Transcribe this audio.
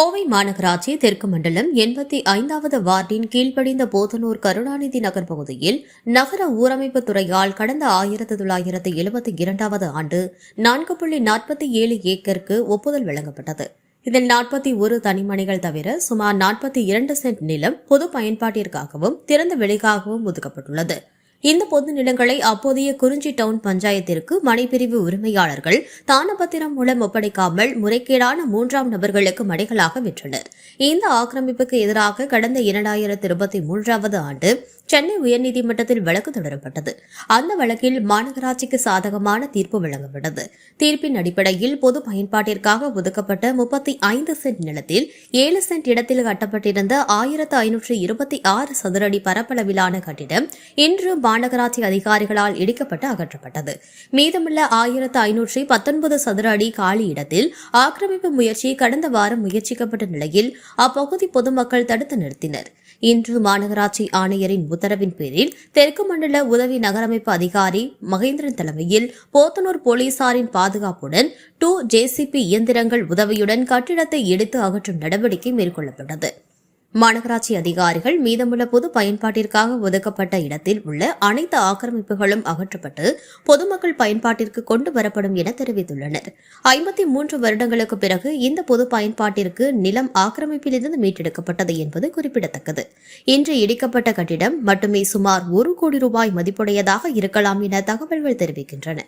கோவை மாநகராட்சி தெற்கு மண்டலம் எண்பத்தி ஐந்தாவது வார்டின் கீழ்ப்படிந்த போதனூர் கருணாநிதி நகர் பகுதியில் நகர ஊரமைப்பு துறையால் கடந்த ஆயிரத்து தொள்ளாயிரத்து எழுபத்தி இரண்டாவது ஆண்டு நான்கு புள்ளி நாற்பத்தி ஏழு ஏக்கருக்கு ஒப்புதல் வழங்கப்பட்டது. இதில் நாற்பத்தி ஒரு தனிமனைகள் தவிர சுமார் நாற்பத்தி இரண்டு சென்ட் நிலம் பொது பயன்பாட்டிற்காகவும் திறந்த வெளிக்காகவும் ஒதுக்கப்பட்டுள்ளது. இந்த பொது நிலங்களை அப்போதைய குறிஞ்சி டவுன் பஞ்சாயத்திற்கு மனைப்பிரிவு உரிமையாளர்கள் தானபத்திரம் மூலம் ஒப்படைக்காமல் முறைகேடான மூன்றாம் நபர்களுக்கு மடைகளாக விற்றனர் இந்த ஆக்கிரமிப்புக்கு எதிராக கடந்த இரண்டாயிரத்தி இருபத்தி மூன்றாவது ஆண்டு சென்னை உயர்நீதிமன்றத்தில் வழக்கு தொடரப்பட்டது. அந்த வழக்கில் மாநகராட்சிக்கு சாதகமான தீர்ப்பு வழங்கப்பட்டது. தீர்ப்பின் அடிப்படையில் பொது பயன்பாட்டிற்காக ஒதுக்கப்பட்ட முப்பத்தி ஐந்து சென்ட் நிலத்தில் ஏழு சென்ட் இடத்தில் கட்டப்பட்டிருந்த ஆயிரத்து ஐநூற்று இருபத்தி ஆறு சதுரடி பரப்பளவிலான கட்டிடம் இன்று மாநகராட்சி அதிகாரிகளால் இடிக்கப்பட்டு அகற்றப்பட்டது. மீதமுள்ள ஆயிரத்து ஐநூற்றி பத்தொன்பது சதுர அடி காலி இடத்தில் ஆக்கிரமிப்பு முயற்சி கடந்த வாரம் முயற்சிக்கப்பட்ட நிலையில் அப்பகுதி பொதுமக்கள் தடுத்து நிறுத்தினர். இன்று மாநகராட்சி ஆணையரின் உத்தரவின் பேரில் தெற்கு மண்டல உதவி நகரமைப்பு அதிகாரி மகேந்திரன் தலைமையில் போத்தனூர் போலீசாரின் பாதுகாப்புடன் டூ ஜேசிபி இயந்திரங்கள் உதவியுடன் கட்டிடத்தை எடுத்து அகற்றும் நடவடிக்கை மேற்கொள்ளப்பட்டது. மாநகராட்சி அதிகாரிகள் மீதமுள்ள பொது பயன்பாட்டிற்காக ஒதுக்கப்பட்ட இடத்தில் உள்ள அனைத்து ஆக்கிரமிப்புகளும் அகற்றப்பட்டு பொதுமக்கள் பயன்பாட்டிற்கு கொண்டு வரப்படும் என தெரிவித்துள்ளனர். ஐம்பத்தி மூன்று வருடங்களுக்கு பிறகு இந்த பொது பயன்பாட்டிற்கு நிலம் ஆக்கிரமிப்பிலிருந்து மீட்டெடுக்கப்பட்டது என்பது குறிப்பிடத்தக்கது. இன்று இடிக்கப்பட்ட கட்டிடம் மட்டுமே சுமார் ஒரு கோடி ரூபாய் மதிப்புடையதாக இருக்கலாம் என தகவல்கள் தெரிவிக்கின்றன.